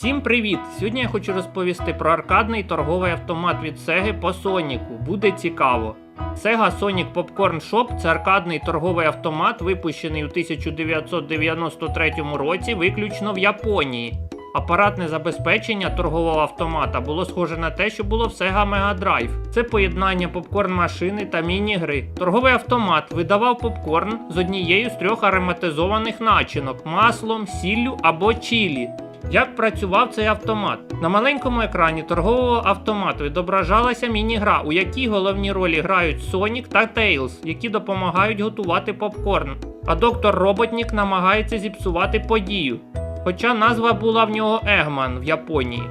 Всім привіт! Сьогодні я хочу розповісти про аркадний торговий автомат від Sega по Соніку. Буде цікаво. Sega Sonic Popcorn Shop це аркадний торговий автомат, випущений у 1993 році виключно в Японії. Апаратне забезпечення торгового автомата було схоже на те, що було в Sega Mega Drive. Це поєднання попкорн-машини та міні-гри. Торговий автомат видавав попкорн з однією з трьох ароматизованих начинок маслом, сіллю або чілі. Як працював цей автомат? На маленькому екрані торгового автомату відображалася міні-гра, у якій головні ролі грають Сонік та Тейлз, які допомагають готувати попкорн. А доктор Роботнік намагається зіпсувати подію. Хоча назва була в нього Егман в Японії.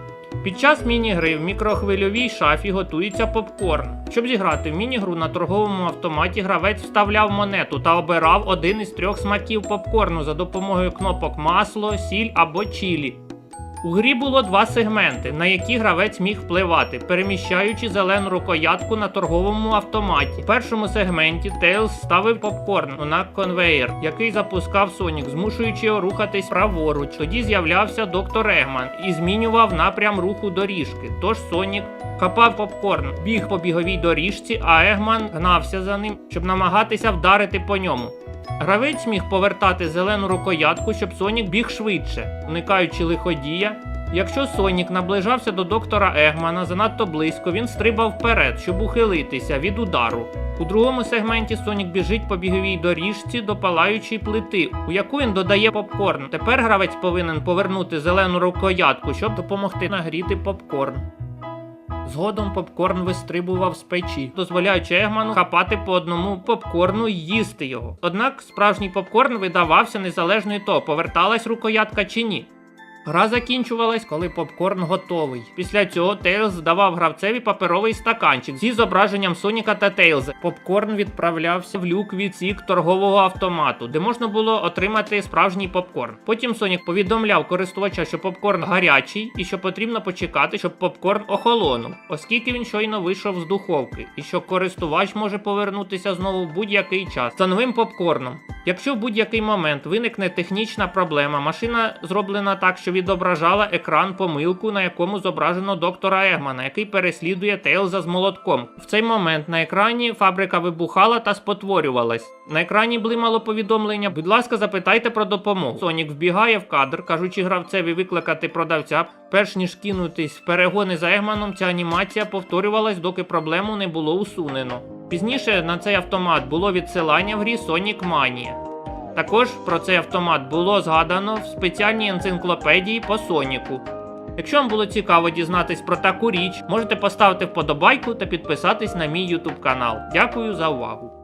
Під час міні-гри в мікрохвильовій шафі готується попкорн. Щоб зіграти в міні-гру на торговому автоматі, гравець вставляв монету та обирав один із трьох смаків попкорну за допомогою кнопок масло, сіль або чілі. У грі було два сегменти, на які гравець міг впливати, переміщаючи зелену рукоятку на торговому автоматі. В першому сегменті Тейлз ставив попкорн на конвеєр, який запускав Сонік, змушуючи його рухатись праворуч. Тоді з'являвся доктор Егман і змінював напрям руху доріжки. Тож Сонік хапав попкорн, біг по біговій доріжці, а Егман гнався за ним, щоб намагатися вдарити по ньому. Гравець міг повертати зелену рукоятку, щоб Сонік біг швидше, уникаючи лиходія. Якщо Сонік наближався до доктора Егмана занадто близько, він стрибав вперед, щоб ухилитися від удару. У другому сегменті Сонік біжить по біговій доріжці до палаючої плити, у яку він додає попкорн. Тепер гравець повинен повернути зелену рукоятку, щоб допомогти нагріти попкорн. Згодом попкорн вистрибував з печі, дозволяючи Егману хапати по одному попкорну і їсти його. Однак справжній попкорн видавався незалежно від того, поверталась рукоятка чи ні. Гра закінчувалась, коли попкорн готовий. Після цього Тейлз здавав гравцеві паперовий стаканчик зі зображенням Соніка та Тейлза. Попкорн відправлявся в люк відсік торгового автомату, де можна було отримати справжній попкорн. Потім Сонік повідомляв користувача, що попкорн гарячий і що потрібно почекати, щоб попкорн охолонув, оскільки він щойно вийшов з духовки, і що користувач може повернутися знову в будь-який час за новим попкорном. Якщо в будь-який момент виникне технічна проблема, машина зроблена так, що відображала екран помилку, на якому зображено доктора Егмана, який переслідує Тейлза з молотком. В цей момент на екрані фабрика вибухала та спотворювалась. На екрані блимало повідомлення: будь ласка, запитайте про допомогу. Сонік вбігає в кадр, кажучи гравцеві викликати продавця. Перш ніж кинутись в перегони за Егманом, ця анімація повторювалась, доки проблему не було усунено. Пізніше на цей автомат було відсилання в грі Sonic Mania. Також про цей автомат було згадано в спеціальній енциклопедії по Соніку. Якщо вам було цікаво дізнатись про таку річ, можете поставити вподобайку та підписатись на мій YouTube канал. Дякую за увагу!